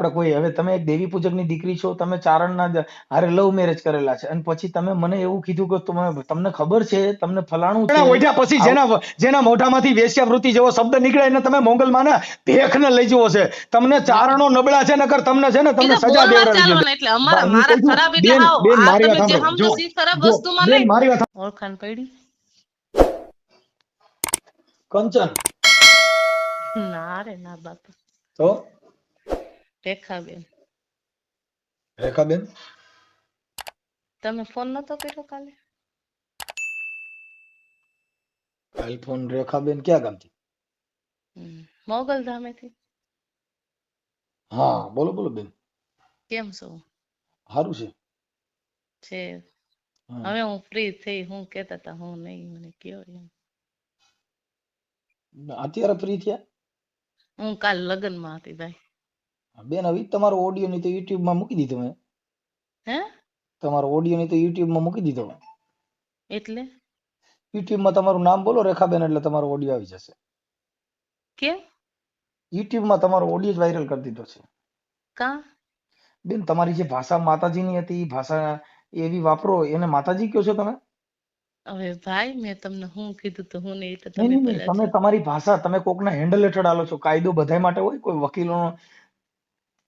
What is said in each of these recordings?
આપણે કોઈ હવે તમે એક દેવી પૂજકની દીકરી છો તમે ચારણના હારે લવ મેરેજ કરેલા છે અને પછી તમે મને એવું કીધું કે તમે તમને ખબર છે તમને ફલાણું છે. ઓઢ્યા પછી જેના જેના મોઢામાંથી વેશ્યાવૃત્તિ જેવો શબ્દ નીકળે એને તમે મોંગલમાના ભેખને લઈ જવો છે. તમને ચારણો નબળા છે નકર તમને છે ને તમને સજા દેવડાવી એટલે અમારા મારા ખરાબ એટલે આવો બેન, મારી વાત સાંભળો. ખરાબ જો, વસ્તુમાં બેન, નહીં મારી વાત ઓળખાણ પડી? કંચન. ના રે ના બાપા. તો? રેખાબેન રેખાબેન તમે ફોન નતો કર્યો કાલે આઈફોન રેખાબેન ક્યાં ગામથી હમ. મોગલ ધામેથી હા બોલો બોલો બેન કેમ છો સારું છે છે હા. હવે હું ફ્રી થઈ હું કેતા હતા હું નહીં મને કયો એમ અત્યારે ફ્રી થયા હું કાલ લગ્નમાં હતી ભાઈ બેન હવે ઈ તમારો ઓડિયો ની તો યુટ્યુબમાં મૂકી દીધો મેં. હે? તમારો ઓડિયો ની તો યુટ્યુબમાં મૂકી દીધો એટલે? યુટ્યુબમાં તમારું નામ બોલો રેખાબેન એટલે તમારો ઓડિયો આવી જશે. કેમ? યુટ્યુબમાં તમારો ઓડિયો જ વાયરલ કરી દીધો છે. કા? બેન તમારી જે ભાષા માતાજીની હતી એ ભાષા એવી વાપરો એને માતાજી કયો છો તમે? હવે ભાઈ મેં તમને હું કીધું તો હું નહીં તો તમે નહીં, નહીં. તમે તમારી ભાષા તમે કોકના હેન્ડલ હેઠળ આલો છો. કાયદો બધાય માટે હોય કોઈ વકીલોનો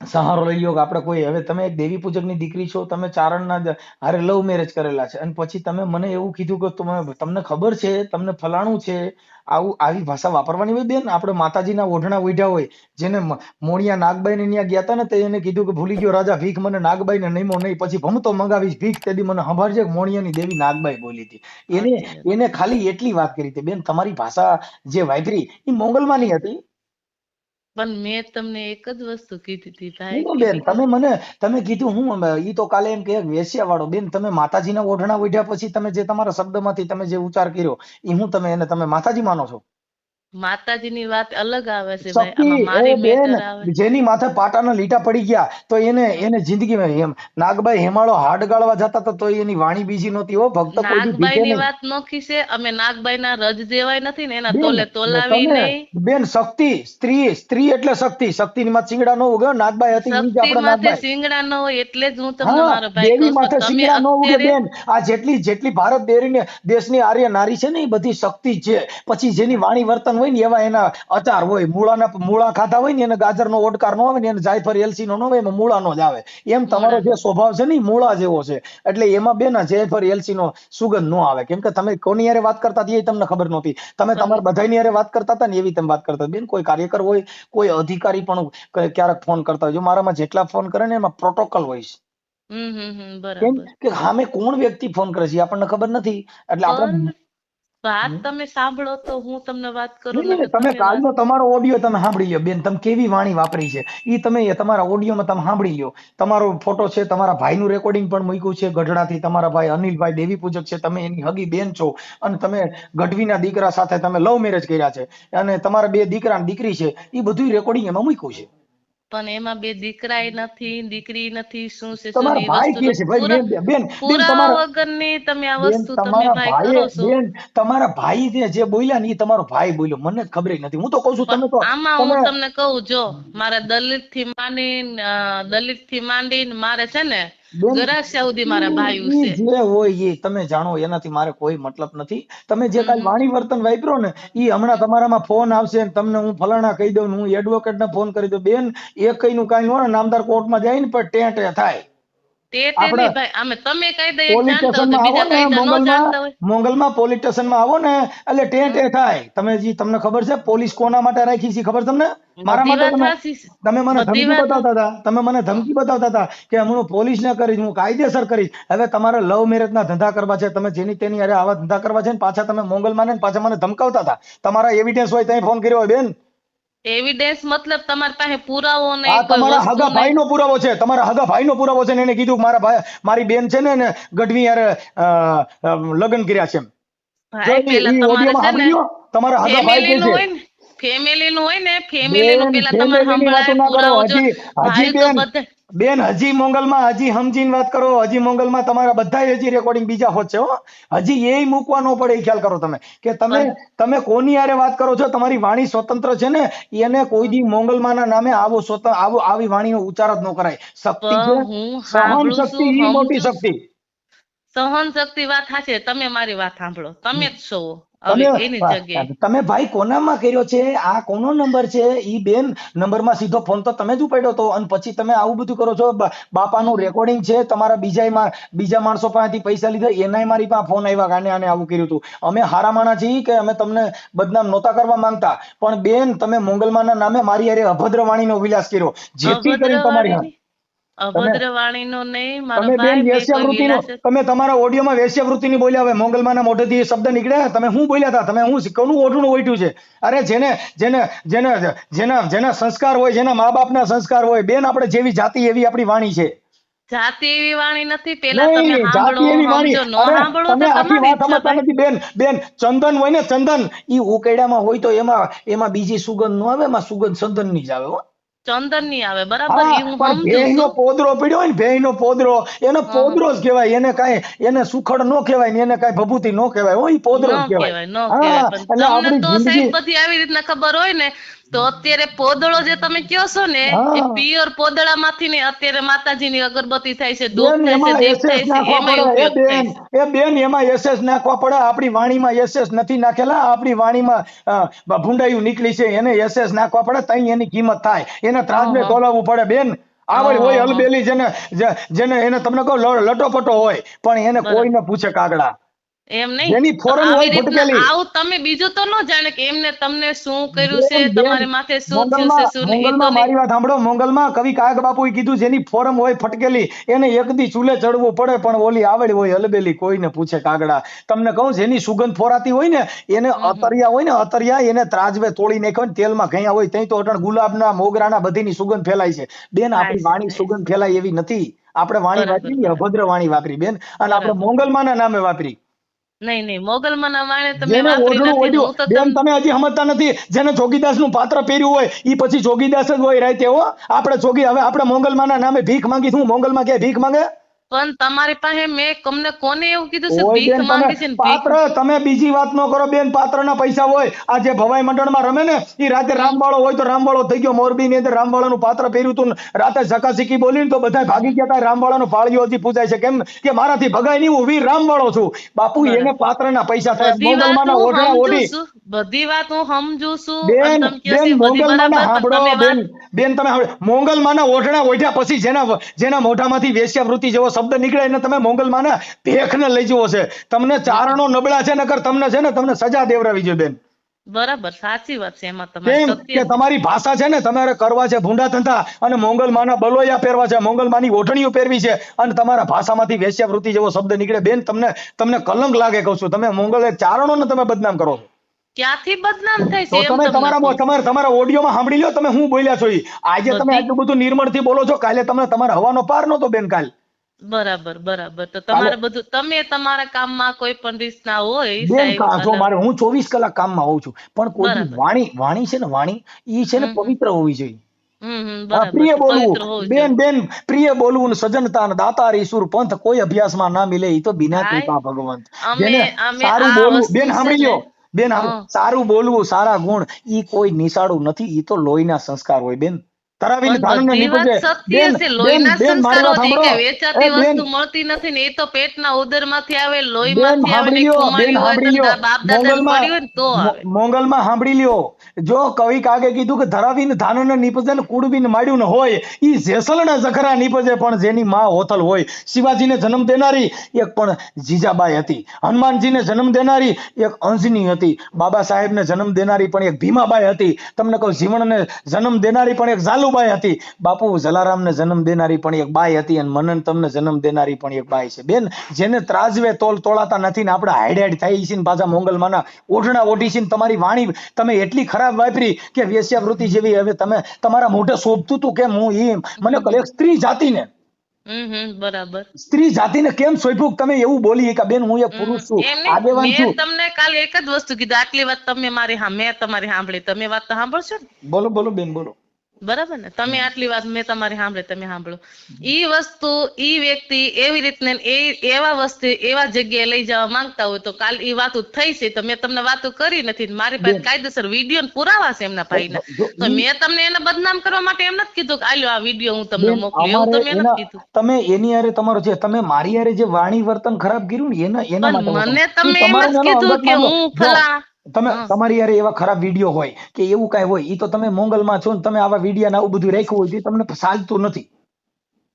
સહારો લઈ લો કે આપણે કોઈ હવે તમે એક દેવી પૂજકની દીકરી છો તમે ચારણના હારે લવ મેરેજ કરેલા છે. અને પછી તમે મને એવું કીધું કે તમે તમને ખબર છે તમને ફલાણું છે આવું આવી ભાષા વાપરવાની હોય બેન? આપણે માતાજીના ઓઢણા ઓઢ્યા હોય જેને મોણિયા નાગબાઈને ત્યાં ગયા હતા ને તે એને કીધું કે ભૂલી ગયો રાજા ભીખ મને નાગબાઈને નહીમો નહીં પછી ભમતો મંગાવીશ ભીખ તેદી મને સંભાળજે. છે મોણિયાની દેવી નાગબાઈ બોલી હતી. એને એને ખાલી એટલી વાત કરી હતી. બેન તમારી ભાષા જે વાપરી એ મોગલમાંની હતી. પણ મેં તમને એક જ વસ્તુ કીધી હતી ભાઈ બેન તમે મને તમે કીધું હું ઈ તો કાલે એમ કે વેશ્યા વાળો બેન તમે માતાજીના ઓઢણા ઓઢ્યા પછી તમે જે તમારા શબ્દમાંથી તમે જે ઉચ્ચાર કર્યો એ હું તમે એને તમે માતાજી માનો છો? માતાજીની વાત અલગ આવે છે ભાઈ. આમાં મારી બેન જેની માથે પાટાના લીટા પડી ગયા તો એને એને જિંદગીમાં એમ નાગબાઈ હેમાળો હાડ ગાળવા જતા તો એની વાણી બીજી નહોતી હો ભક્ત કોઈ. વાત નોખી છે. અમે નાગબાઈના રજ જેવાય નથી ને એના તોલે તોલાવી નહીં. બેન શક્તિ સ્ત્રી સ્ત્રી એટલે શક્તિ. શક્તિની માં સિંગડા નો ઉગે નાગબાઈ હતી ઈ જ આપણે નાગબાઈ. શિંગડા ન હોય એટલે જ હું તમને મારો ભાઈ દેવી માથે સિંગડા નો ઉગે બેન. આ જેટલી જેટલી ભારત દેરીને દેશની આર્ય નારી છે ને એ બધી શક્તિ છે. પછી જેની વાણી વર્તન હોય ને એવા એના અચાર હોય. મૂળાના મૂળા ખાતા હોય ને એને ગાજરનો ઓડકાર નો આવે ને એને જાયફળ એલસી નો હોય એમાં મૂળાનો જ આવે. એમ તમારો જે સ્વભાવ છે ને મૂળા જેવો છે. એટલે એમાં બેન આ જાયફળ એલચીનો સુગંધ નો આવે. કેમ કે તમે કોની યારે વાત કરતા હતી એ તમને ખબર નહોતી. તમે તમારા બધાની યારે વાત કરતા હતા ને એવી તમે વાત કરતા બેન કોઈ કાર્યકર હોય કોઈ અધિકારી પણ ક્યારેક ફોન કરતા હોય. જો મારામાં જેટલા ફોન કરે ને એમાં પ્રોટોકોલ હોય છે. હમ બરાબર. કે સામે કોણ વ્યક્તિ ફોન કરે છે આપણને ખબર નથી. એટલે આપણે પણ વાત તમે સાંભળો તો હું તમને વાત કરું તમે કાલનો તમારો ઓડિયો તમે સાંભળી લ્યો. બેન તમે કેવી વાણી વાપરી છે? એ તમે તમારા ઓડિયોમાં તમે સાંભળી લ્યો. તમારો ફોટો છે તમારા ભાઈનું રેકોર્ડિંગ પણ મૂક્યું છે ગઢડાથી. તમારા ભાઈ અનિલભાઈ દેવી પૂજક છે. તમે એની હગી બેન છો. અને તમે ગઢવીના દીકરા સાથે તમે લવ મેરેજ કર્યા છે. અને તમારા બે દીકરા દીકરી છે. એ બધું રેકોર્ડિંગ એમાં મૂક્યું છે. પણ એમાં બે દીકરા નથી દીકરી નથી શું છે પૂરા- વગરની તમે આ વસ્તુ તમે ભાઈ કરો છો. બેન તમારા ભાઈ જે જે બોલ્યા ને એ તમારો ભાઈ બોલ્યો. મને ખબર નથી. હું તો કહું છું તમે તો આમાં હું તમને કહું જો મારા દલિતથી માંડીને દલિતથી માંડીને મારે છે ને બેન, સુધી મારા ભાઈઓ છે જે હોય એ તમે જાણો એનાથી મારે કોઈ મતલબ નથી. તમે જે કાલ વાણી વર્તન વાપરો ને એ હમણાં તમારામાં ફોન આવશે ને તમને હું ફલાણા કહી દઉં હું એડવોકેટ ને ફોન કરી દઉં. બેન એ કઈ નું કાઈ નો ને નામદાર કોર્ટમાં જાય ને પણ ટેં ટેં થાય. મોંગલમાં પોલીસ સ્ટેશનમાં આવો ને એટલે ટેં ટેં થાય. તમે જી તમને ખબર છે પોલીસ કોના માટે રાખી છે ખબર તમને? મારા માટે તમે મને ધમકી બતાવતા હતા. તમે મને ધમકી બતાવતા હતા કે હું પોલીસ ને કરીશ હું કાયદેસર કરીશ. હવે તમારે લવ મેરેજ ના ધંધા કરવા છે. તમે જેની તેની અરે આવા ધંધા કરવા છે ને પાછા તમે મોંગલ માને ને પાછા મને ધમકાવતા હતા. તમારા એવિડન્સ હોય ત્યાં ફોન કર્યો હોય બેન. એવિડન્સ મતલબ તમારી પાસે પુરાવો આ તમારા હગા ભાઈ નો પુરાવો છે. તમારા હગા ભાઈનો પુરાવો છે ને એને કીધું મારા ભાઈ મારી બેન છે ને ગઢવી અ, લગ્ન કર્યા છે ભાઈ તમારે ને હગા ભાઈ નું છે? હોય ને ફેમિલી નું હોય ને ફેમિલી નું પેલા તમારે સંભળાય પુરાવો હજી- ભાઈ બેન, બેન હજી મોંગલમાં હજી સમજીને વાત કરો હજી મોંગલમાં તમારા બધા હજી રેકોર્ડિંગ બીજા હોત છે હો. હજી એ મૂકવા ન પડે એ ખ્યાલ કરો તમે. કે તમે તમે કોની આરે વાત કરો છો? તમારી વાણી સ્વતંત્ર છે ને એને કોઈ દી મોંગલમાના નામે આવો સ્વતંત્ર આવો આવી વાણીનો ઉચ્ચાર જ ન કરાય. શક્તિ છે? સહન શક્તિ મોટી શક્તિ. સહન શક્તિ વાત સાચી તમે મારી વાત સાંભળો. તમે જ છો તમે ભાઈ કોનામાં કર્યો છે? આ કોનો નંબર છે? ઈ બેન નંબરમાં સીધો ફોન તો તમે જ ઉપાડ્યો હતો અને પછી તમે આવું બધું કરો છો? બાપાનું રેકોર્ડિંગ છે તમારા બીજા બીજા માણસો પાસેથી પૈસા લીધા એનાય મારી પાસે ફોન આવ્યા કારણે આને આવું કર્યું હતું અમે હારા માણા છીએ કે અમે તમને બદનામ નહોતા કરવા માંગતા. પણ બેન તમે મોંગલમાના નામે મારી હારે અભદ્ર વાણીનો વિલાસ કર્યો. જેથી કરીને તમારી અભદ્રવાણીની- અભદ્રવાણીનો નહીં મારો બેન ભાઈ મેં કોઈ વેશ્યાવૃત્તિનો તમે તમારા ઓડિયોમાં વેશ્યાવૃત્તિની બોલ્યા હવે મોંગલમાના મોઢેથી શબ્દ નીકળ્યા તમે શું બોલ્યા હતા? તમે હું કોનું ઓઢું ઓઢ્યું છે? અરે જેને જેને જેને જેના જેના સંસ્કાર હોય જેના મા બાપના સંસ્કાર હોય બેન આપણે જેવી જાતિ એવી આપણી વાણી છે. જાતિ એવી વાણી નથી પેલા તમે જાતિ એવી વાણી સમજો ન અરે સાંભળો તો તમે આખી વાત સમજતા નથી બેન બેન ચંદન હોય ને ચંદન ઈ ઉકેડામાં હોય તો એમાં એમાં બીજી સુગંધ ન આવે એમાં સુગંધ ચંદનની જ આવે હો. ચંદનની આવે બરાબર? હા, ઈ હું સમજુ પોદરો પડ્યો હોય ને ભેંયનો પોદરો એને પોદરો જ કહેવાય એને કાઈ એને સુખડ નો કહેવાય ને એને કાઈ ભભૂતિ નો કહેવાય હો ઈ પોદરો કહેવાય. ન કહેવાય. એટલે તમને તો સાહેબ બધી આવી રીતના ખબર હોય ને તો અત્યારે પોદળો જે તમે કયો છો ને. એ પિયર પોદળામાંથી ને અત્યારે માતાજીની અગરબત્તી થાય છે ધૂપ થાય છે દીપ થાય છે નાખવા એમાંય પડે એ ઉપયોગ થાય છે એ બેન એમાં એસએસ નાખવા પડે આપણી વાણીમાં એસએસ નથી નાખેલા આપણી વાણીમાં ભૂંડાયું નીકળી છે એને એસએસ નાખવા પડે તઈ એની કિંમત થાય એને ત્રાજને. તોલાવવું પડે બેન આવડ હોય હા. જેને જેને એને તમને કહો લટોપટો હોય પણ એને. કોઈને પૂછે કાગડા એમ નહીં? એની ફોરમ હોય ભટકેલી. આવું તમે બીજું તો ન જાણે કે એમને તમને શું કર્યું છે બેન, માથે શું થયું છે શું નહીં તો મારી વાત સાંભળો. મોંગલમાં કવિ કાયક બાપુએ કીધું જેની ફોરમ હોય ફટકેલી એને એક દી ચૂલે ચડવું પડે પણ ઓલી આવડી હોય હલબેલી કોઈને પૂછે કાગડા. તમને કહું જેની સુગંધ ફોરાતી હોય ને એને અતરિયા હોય ને અતરિયા એને ત્રાજવે તોડી નાખ્યો ને તેલમાં ગયા હોય ત્યાં તો અટણ ગુલાબના મોગરાના બધીની સુગંધ ફેલાય છે. બેન આપણી વાણી સુગંધ ફેલાય એવી નથી. આપણે વાણી વાપરી અભદ્ર વાણી વાપરી બેન. અને આપણે. મોંગલમાના નામે વાપરી. નહીં નહીં મોગલમાના માણે તમે વાપરી નથી હું તો તમે હજી સમજતા નથી જેને જોગીદાસનું પાત્ર પહેર્યું હોય એ પછી જોગીદાસ જ હોય રાતે હો. આપણે જોગી હવે આપણે ના નામે ભીખ માંગી શું મોગલમાં ક્યાંય ભીખ માંગે? પણ તમારી પાસે મેં તમને કોને એવું કીધું છે? ભીખ માંગે છે પાત્ર તમે બીજી વાત ન કરો બેન પાત્રના પૈસા હોય. આ જે ભવાઈ મંડળમાં રમે ને એ રાતે રામવાળો હોય તો રામવાળો થઈ ગયો. મોરબી ની અંદર રામવાળાનું પાત્ર પહેર્યું હતું રાતે ઝકાઝકી બોલીને તો બધા ભાગી ગયા હતા રામવાળાનું ફાળીઓ હજી પૂજાય છે કેમ કે મારાથી ભગાય નહીં હું વીર રામવાળો છું. બાપુ. એને પાત્રના પૈસા થાય. વાત ઓઢણા ઓઢી. બધી વાત હું સમજુ છું. બેન બેન મોંગલમાના સાંભળો બેન બેન તમે. મોંગલમાના ઓઢણા ઓઢ્યા પછી જેના જેના મોઢામાંથી વેશ્યાવૃત્તિ જેવો શબ્દ નીકળે એને તમે મોંગલમાના ભેખને લઈ જવો છે. તમને ચારણો નબળા છે નકર તમને છે ને તમને સજા દેવરાવી જોઈએ બેન. બરાબર સાચી વાત છે એમાં તમારી કે તમારી ભાષા છે ને તમારે કરવા છે ભૂંડા ધંધા અને મોંગલમાના બલોયા પહેરવા છે મોંગલમાની ઓઢણીઓ પહેરવી છે અને તમારા ભાષામાંથી વેશ્યાવૃત્તિ જેવો શબ્દ નીકળે. બેન તમને તમને કલંક લાગે કહું છું. તમે મોંગલ ચારણોને તમે બદનામ કરો છો. ક્યાંથી બદનામ થાય છે તમે તમારા તમારા તમારા ઓડિયોમાં સાંભળી લો તમે હું બોલ્યા છો. આજે તમે આટલું બધું નિર્મળથી બોલો છો કાલે તમને તમારા હવાનો પાર નતો બેન કાલ. બરાબર બરાબર. તો તમારે બધું તમે તમારા કામમાં કોઈ પણ રીતના હોય બેન જો મારે હું ચોવીસ કલાક કામમાં હોઉં છું પણ કોઈ વાણી વાણી છે ને વાણી ઈ છે ને. પવિત્ર હોવી જોઈએ. પ્રિય બોલવું બેન બેન પ્રિય બોલવું ને સજનતા ને દાતાર ઈસુર પંથ કોઈ અભ્યાસમાં ના મિલે એ તો બિના. કૃપા ભગવંત. સારું બોલવું બેન સાંભળી લો બેન સારું બોલવું સારા ગુણ ઈ કોઈ નિશાળું નથી ઈ તો લોહીના સંસ્કાર હોય બેન. પણ ધાનને નીપજે. બેન, બેન, બેન, મારી વાત સાંભળો. કે વેચાતી વસ્તુ મળતી નથી ને એ તો પેટના ઉદરમાંથી આવે લોહીમાંથી આવે ને લ્યો હોય બાપ દાદા પડી હોય તો મોંગલમાં સાંભળી લ્યો. જો કવિ કાગે કીધું કે ધરાવીને ધાનને નીપજે ને કુડબીને માડ્યું ને હોય ઈ જેસલને જખરા નીપજે પણ જેની માં હોથલ હોય. શિવાજીને જન્મ દેનારી એક પણ જીજાબાઈ હતી. હનુમાનજીને જન્મ દેનારી એક અંજની હતી. બાબા સાહેબને જન્મ દેનારી પણ એક ભીમાબાઈ હતી. તમને કહું જીવણને જન્મ દેનારી પણ એક ઝાલુબાઈ હતી. બાપુ જલારામને જન્મ દેનારી પણ એક બાઈ હતી અને મનન તમને જન્મ દેનારી પણ એક બાઈ છે. બેન જેને ત્રાજવે તોલ તોળાતા નથી ને આપણે હાઈડ થઈ છે ને પાછા મોંગલમાના ઓઢણા ઓઢી છે ને તમારી વાણી તમે એટલી ખરાબ વાપરી કે વેશ્યાવૃત્તિ જેવી હવે તમે તમારા મોઢે શોભતું હતું કેમ હું ઈ મને એક સ્ત્રી જાતિને. બરાબર. સ્ત્રી જાતિને કેમ સોંપ્યું? તમે એવું બોલી કે બેન હું એક પુરુષ છું. આગેવાન છું. તમને કાલે એક જ વસ્તુ કીધું. આટલી વાત તમે મારી હા મેં તમારી સાંભળી. તમે વાત તો સાંભળશો ને? બોલો બોલો બેન બોલો. બરાબર ને? તમે આટલી વાત મેં તમારી સાંભળે તમે સાંભળો. ઈ વસ્તુ ઈ વ્યક્તિ એવી રીતને એ એવા વસ્તુ એવા જગ્યાએ લઈ જવા માંગતા હોય તો કાલ ઈ વાતો થઈ છે તો મેં તમને વાતો કરી નથી મારી પાસે કાયદેસર વીડિયો પુરાવા છે એમના ભાઈના. તો મેં તમને એને બદનામ કરવા માટે એમ નથી કીધું કે આલ્યો આ વીડિયો હું તમને મોકલું. એવું તમે નથી કીધું. તમે એની યારે તમારો જે તમે મારી યારે જે વાણી વર્તન ખરાબ કર્યું ને એના એના માટે મને. તમે એમ જ કીધું કે હું જો, ફલાણા તમે તમારી યાર એવા ખરાબ વીડિયો હોય કે એવું કાંઈ હોય ઈ તો તમે મોંગલમાં છો ને તમે આવા વિડીયા ને આવું બધું રાખ્યું હોય તે તમને ચાલતું નથી.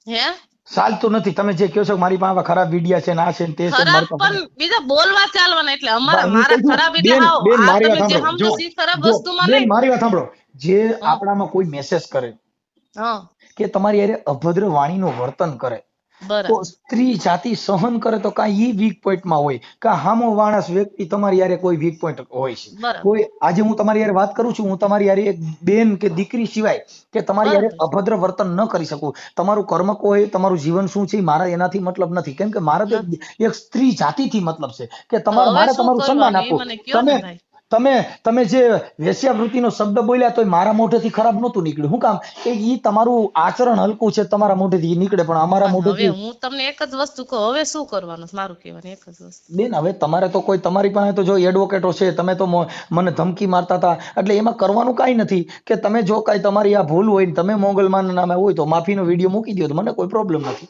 હે? ચાલતું નથી. તમે જે કહો છો કે મારી પાસે આવા ખરાબ વિડીયા છે ને આ છે ને તે છે ખરાબ પણ બીજા બોલવા ચાલવાના એટલે અમારા મારા ખરાબ એટલે આવો બેન, મારી વાત સાંભળો. જો ખરાબ વસ્તુમાં નહીં. મારી વાત સાંભળો. જે આપણામાં કોઈ મેસેજ કરે કે તમારી યારે અભદ્ર વાણીનું વર્તન કરે તો સ્ત્રી જાતિ સહન કરે તો કાંઈ ઈ વીક પોઈન્ટમાં હોય. કાં હામો માણસ વ્યક્તિ તમારી યારે કોઈ વીક પોઈન્ટ હોય છે. કોઈ આજે હું તમારી હારે વાત કરું છું હું તમારી યારે એક બેન કે દીકરી સિવાય કે તમારી યારે અભદ્ર વર્તન ન કરી શકું. તમારું કર્મ કોઈ તમારું જીવન શું છે મારા એનાથી મતલબ નથી. કેમ કે મારા તો એક- સ્ત્રી જાતિથી મતલબ છે કે તમારે મારે તમારું સન્માન? આપવું. તમે. તમે તમે જે વેશ્યાવૃત્તિનો શબ્દ બોલ્યા તો મારા મોઢેથી ખરાબ નહોતું નીકળ્યું. શું કામ કે ઈ તમારું આચરણ હલકું છે તમારા મોઢેથી નીકળે પણ અમારા મોઢેથી હું તમને એક જ વસ્તુ કહું હવે શું કરવાનું? મારું કહેવાનું એક જ વસ્તુ. બેન હવે તમારે તો કોઈ તમારી પાસે તો જો એડવોકેટો છે તમે તો મને ધમકી મારતા હતા એટલે એમાં કરવાનું કાંઈ નથી કે તમે જો કાંઈ તમારી આ ભૂલ હોય ને તમે મોગલમાના નામે હોય તો માફીનો વીડિયો મૂકી દો તો મને કોઈ પ્રોબ્લેમ નથી.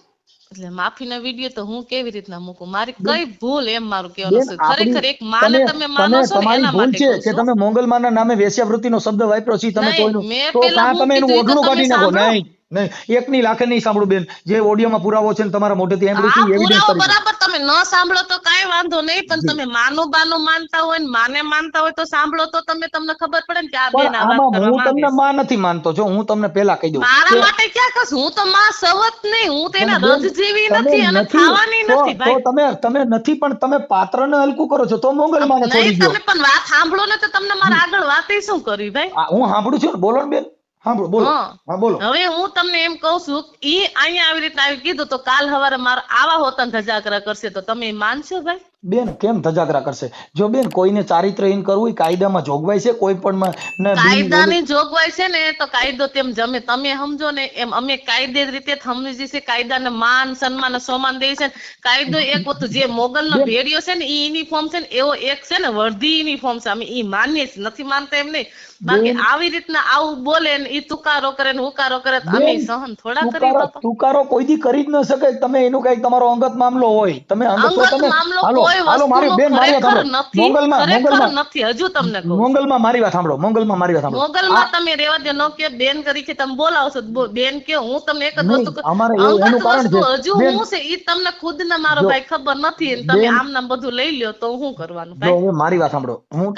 એટલે માફીના વીડિયો તો હું કેવી રીતના મૂકું? મારી કઈ ભૂલ એમ મારું કહેવાનું છે? ખરેખર એક માને તમે- માનો છો ને એના માટે છે કે. તમે મોગલમાના નામે વેશ્યાવૃત્તિનો શબ્દ વાપર્યો છે તમે કોઈનું તો તમે એનું ઓઢણું કાઢી નાખો? નહીં. નહીં એકની લાખે નહીં સાંભળું બેન. જે ઓડિયોમાં પુરાવો છે ને તમારા મોઢેથી એમ રીતે એવિડન્સ કરી બરાબર તમે ન સાંભળો તો કાંઈ વાંધો નહીં પણ તમે માનું બાનું માનતા હોય ને માને માનતા હોય તો સાંભળો તો તમે તમને ખબર પડે ને કે આ બેન આ વાત આમાં હું તમને માં નથી માનતો. જો હું તમને પહેલા કહી દઉં. મારા માટે ક્યાં કસ હું તો માં સવત નહીં હું તો એના રજ જેવી નથી અને ખાવાની નથી તો ભાઈ તમે તમે નથી પણ તમે પાત્રને હલકું કરો છો તો મોગલમાને છોડી નહીં દો તમે પણ વાત સાંભળો ને તો તમને મારા આગળ વાત શું કરવી ભાઈ? હું સાંભળું છું ને બોલો ને બેન. સાંભળો બોલો હા. હા બોલો. હવે હું તમને એમ કહું છું ઈ અહીંયા આવી રીતના આવી કીધું તો કાલ હવારે મારા આવા હોતન ધજાગરા કરશે તો તમે માનશો ભાઈ? બેન કેમ ધજાગરા કરશે? જો બેન કોઈને ચારિત્રહીન કરવું કાયદામાં જોગવાઈ છે કોઈ પણ કાયદાની જોગવાઈ છે ને તો કાયદો તેમ જમે. તમે સમજો ને એમ અમે કાયદે રીતે સમજી છે કાયદાને માન સન્માન અને સોમાન દે છે કાયદો એક વસ્તુ જે મોગલનો ભેડિયો છે ને ઈ યુનિફોર્મ છે ને એવો એક છે ને વર્ધી યુનિફોર્મ છે. અમે ઈ માનીએ છીએ નથી માનતા એમ નહીં. બાકી આવી રીતના આવું બોલે ને ઈ તુકારો કરે ને હુકારો કરે તો અમે સહન થોડા કરી તુકારો કોઈ દી કરી જ ન શકે. તમે એનું કઈ તમારો અંગત મામલો હોય. તમે અંગત મામલો કોઈ હાલો મારી બેન મારી વાત સાંભળો. મોગલમાં નથી હજુ તમને કહું મોગલમાં મારી વાત સાંભળો મોગલમાં મારી વાત સાંભળો. મોગલમાં તમે રેવા દે નો કે બેન કરી છે તમે બોલાવો છો બેન કે હું તમને એક જ વસ્તુ અમારે એનું કારણ છે. હજુ હું છે ઈ તમને ખુદ ને મારો ભાઈ ખબર નથી તમે આમ નામ બધું લઈ લ્યો તો હું કરવાનું મારી વાત સાંભળો. હું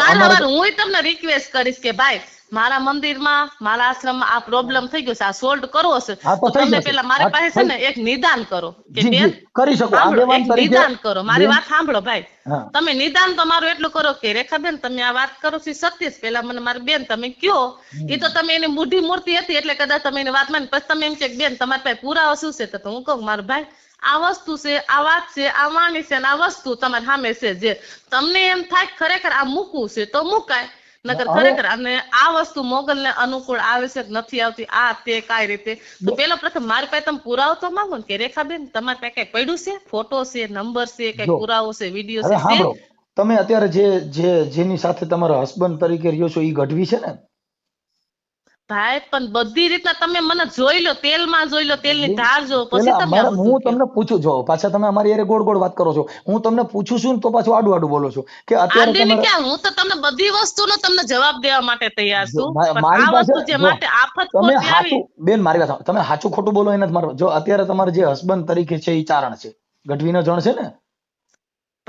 હું તમને રિક્વેસ્ટ કરીશ કે ભાઈ મારા મંદિરમાં મારા આશ્રમમાં આ પ્રોબ્લેમ થઈ ગયો છે આ સોલ્વ કરવો છે તમે પેલા મારી પાસે છે ને એક નિદાન કરો. કે બેન કરી શકો. નિદાન કરો. મારી વાત સાંભળો ભાઈ. તમે નિદાન તો મારું એટલું કરો કે રેખાબેન તમે આ વાત કરો છો સત્ય પેલા મને મારી બેન તમે કયો. એ તો તમે એની બુઢી મૂર્તિ હતી એટલે કદાચ તમે એની વાત માની. પછી તમે એમ કે બેન તમારી પાસે પુરાવો શું છે? તો હું કહું મારો ભાઈ આ વસ્તુ છે આ વાત છે આ વાણી છે આ વસ્તુ તમારી સામે છે. જે તમને એમ થાય ખરેખર આ મૂકવું છે તો મુકાય. નકર ખરેખર અને આ વસ્તુ મોગલને અનુકૂળ આવે છે કે નથી આવતી આ તે કઈ રીતે. તો પેલો પ્રથમ મારી પાસે તમે પુરાવો તો માંગો ને કે રેખાબેન તમારી પાસે કઈ પડ્યું છે? ફોટો છે નંબર છે કઈ પુરાવો છે વીડિયો છે તમે અત્યારે જે જે જેની સાથે તમારા હસબન્ડ તરીકે રહ્યો છો એ ગઢવી છે ને? ભાઈ પણ બધી રીતના તમે મને જોઈ લો તેલમાં જોઈ લો તેલની ધાર જો પછી તમે હું તમને પૂછું જો પાછા તમે અમારી યારે ગોળ ગોળ વાત કરો છો. હું તમને પૂછું છું ને તો પાછું આડું આડું બોલો છો. કે અત્યારે તમે ક્યાં? હું તો તમને બધી વસ્તુનો તમને જવાબ દેવા માટે તૈયાર છું. મારી વસ્તુ જે માટે આફત તમે આવી હાચું બેન મારી વાત તમે સાચું ખોટું બોલો એને જ મારો જો અત્યારે તમારે જે હસબન્ડ તરીકે છે એ ચારણ છે. ગઢવીનો જણ છે ને?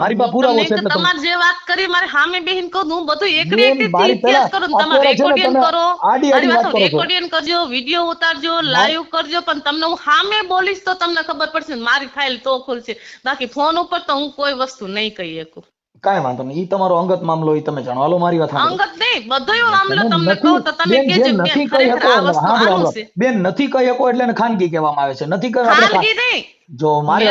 મારી પાસે પુરાવો છે એટલે તમારે જે વાત કરી મારે સામે બેહીન કહું હું બધું એકડી એકડી ઇતિહાસ કરું તમે રેકોર્ડિંગ કરો આડી વાત. રેકોર્ડિંગ કરજો વિડિયો ઉતારજો લાઈવ કરજો પણ તમને હું સામે બોલીશ તો તમને ખબર પડશે મારી ફાઇલ તો ખુલશે. બાકી ફોન ઉપર તો હું કોઈ વસ્તુ નહીં કહી શકું. કાંઈ વાંધો નહીં ઈ તમારો અંગત મામલો ઈ તમે જણાવો મારી વાત અંગત નહીં બધો એવો મામલો તમને કહું તો તમે બેન, જે નથી કહી શકો બેન નથી કહી શકો એટલે ખાનગી કહેવામાં આવે છે. નથી કહી આપણે ખાનગી નહીં. જો મારી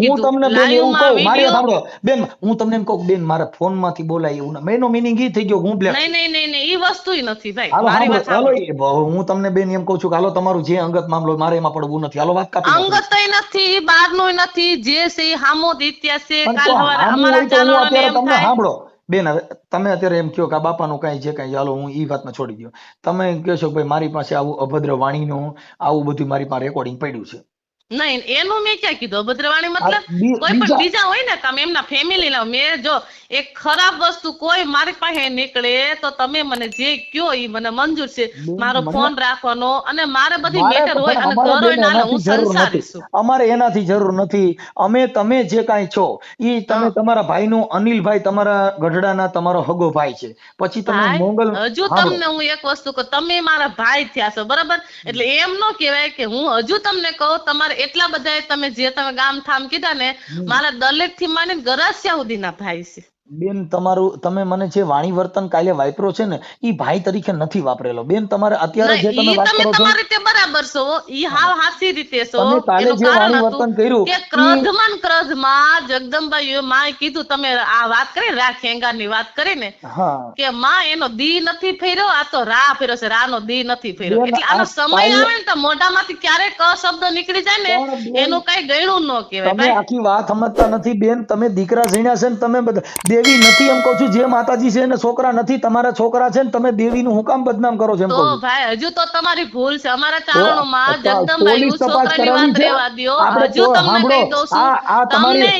હું તમને બેન એવું કહું મારે સાંભળો. બેન હું તમને એમ કહું બેન મારા ફોનમાંથી બોલાય એવું મેનો મિનિંગ ઈ થઈ ગયો હું બ્લેક નહીં નહીં નહીં નહીં ઈ વસ્તુ નથી ભાઈ. મારી વાત હાલો. એ હું તમને બેન એમ કહું છું કે હાલો તમારું જે અંગત મામલો મારે એમાં પડવું નથી. હાલો વાત કાપી અંગત નથી નો નથી જે છે હામો ઇતિહાસ છે કાલ અમારા ચાલો એમ તમને સાંભળો. બેન હવે તમે અત્યારે એમ કહો કે આ બાપાનું કાંઈ જે કાંઈ ચાલો હું ઈ વાતમાં છોડી દઉં તમે કહો છો ભાઈ મારી પાસે આવું અભદ્ર વાણીનું આવું બધું મારી પાસે રેકોર્ડિંગ પડ્યું છે. નહીં એનું મેં ક્યાં કીધું? અભદ્રવાણી મતલબ કોઈ પણ બીજા- હોય ને તમે એમના ફેમિલી ના મેં જો એક ખરાબ વસ્તુ કોઈ મારી પાસે નીકળે તો તમે મને જે કયો એ મને મંજૂર છે. મારો ફોન રાખવાનો અને મારે બધી મેટર હોય અને ઘર હોય ના હું એનાથી સંસારી છું અમારે એનાથી જરૂર નથી. અમે તમે જે કાંઈ છો એ તમે તમારા તમારા ભાઈનું અનિલભાઈ તમારા ગઢડાના તમારો હગો ભાઈ છે. પછી તમે ભાઈ, મોગલ હજુ તમને હું એક વસ્તુ કહું તમે મારા ભાઈ થયા છો બરાબર? એટલે એમ નો કહેવાય કે હું હજુ તમને કહું તમારે એટલા બધા તમે જે તમે ગામ ઠામ કીધા ને મારા દલેકથી માંડીને ગરાસિયા સુધીના ભાઈ છે. બેન તમારું તમે મને જે વાણી વર્તન કાલે વાપરો છે ને ઈ ભાઈ તરીકે નથી વાપરેલો. બેન તમારે અત્યારે જે તમે વાત કરો છો તમારી રીતે બરાબર છો. ઈ હાવ હાસી રીતે છો. તમે કાલે જે વાણી વર્તન કર્યું, કે ક્રોધમાન ક્રોધમાં ક્રોધમાં માએ કીધું તમે આ વાત કરી ને રાખની વાત કરી ને કે માં એનો દી નથી ફેર્યો આ તો રા ફેર્યો છે રા નો દી નથી ફેર્યો. એટલે આનો સમય આવે ને તો મોઢામાંથી ક્યારેક શબ્દ નીકળી જાય ને એનું કઈ ગયણું ન કહેવાય તમે આખી વાત સમજતા નથી બેન. તમે દીકરા જણ્યા છે ને તમે બધા દેવી નથી એમ કહું છું. જે માતાજી છે ને છોકરા નથી તમારા છોકરા છે ને તમે દેવીનું હું કામ બદનામ કરો છો એમ કહું ભાઈ હજુ તો તમારી ભૂલ છે. અમારા ચારણોમાં તો જગદંબાયું છોકરાની વાત. રહેવા દ્યો. હજુ તમને કહી દઉં છું તમને